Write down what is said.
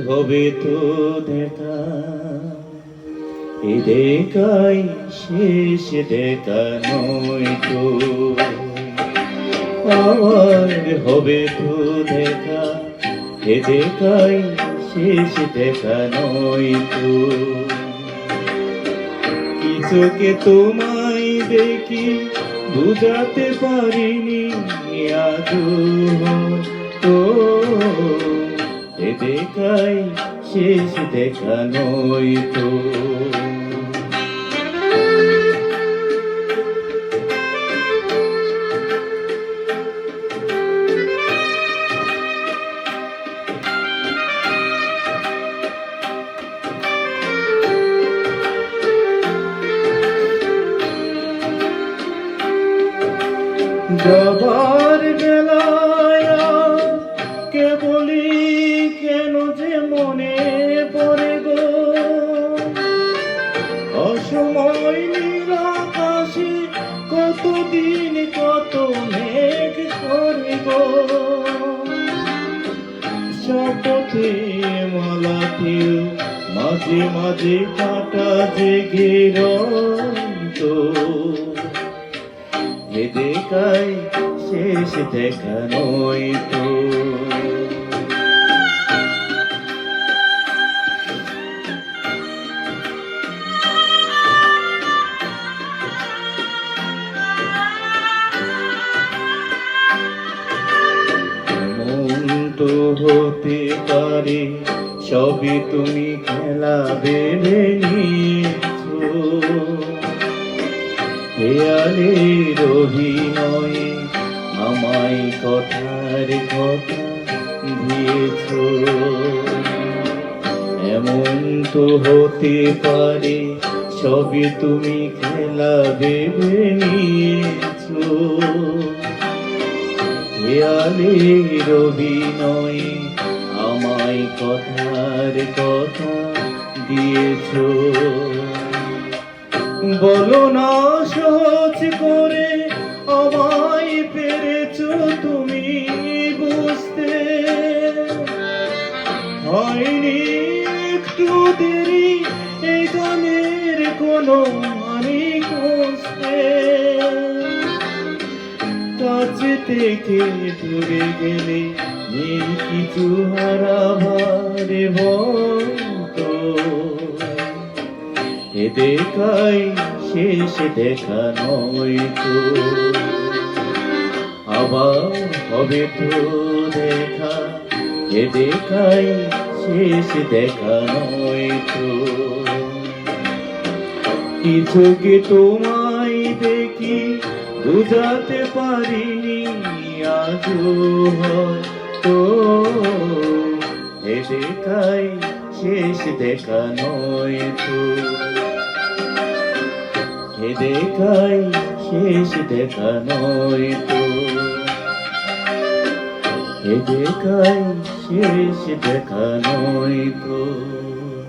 হবে তো দেখা। এ দেখাই শেষ দেখা নয় তো। আমার হবে তো দেখা। এ দেখাই শেষ দেখা নয় তো। কিছুকে তোমায় দেখি বুঝাতে পারিনি আজও তো এ দেখাই শেষ দেখা নয় তো। যাবার শপথে মালাতেও মাঝে মাঝে কাটা জেগে রইতো। এ দেখাই শেষ দেখা নয় তো তো হতে পারে সবই তুমি খেলা ভেবে নিয়েছো। হেয়ালের অভিনয়ে আমায় কথার কথা দিয়েছ। এমন তো হতে পারে সবই তুমি খেলা ভেবে নিয়েছ। হেয়ালের অভিনয়ে, আমায় কথার কথা দিয়েছ। বলো না সহজ করে আমায় পেরেছ তুমি বুঝতে। হয়নি একটু দেরি এই গানের কোনো মানে খুঁজতে। কাছে থেকে দূরে গেলে নেই কিছু হারাবারে তো এ দেখাই শেষ দেখা নয় তো। আবার হবে তো দেখা। এ দেখাই শেষ দেখা নয় তো। কিছু কি দেখি বুঝাতে পারিনি, আজও তো। দেখাই শেষ দেখা নয় তো। এ দেখাই শেষ দেখা নয় তো। এ দেখাই শেষ দেখা নয় তো।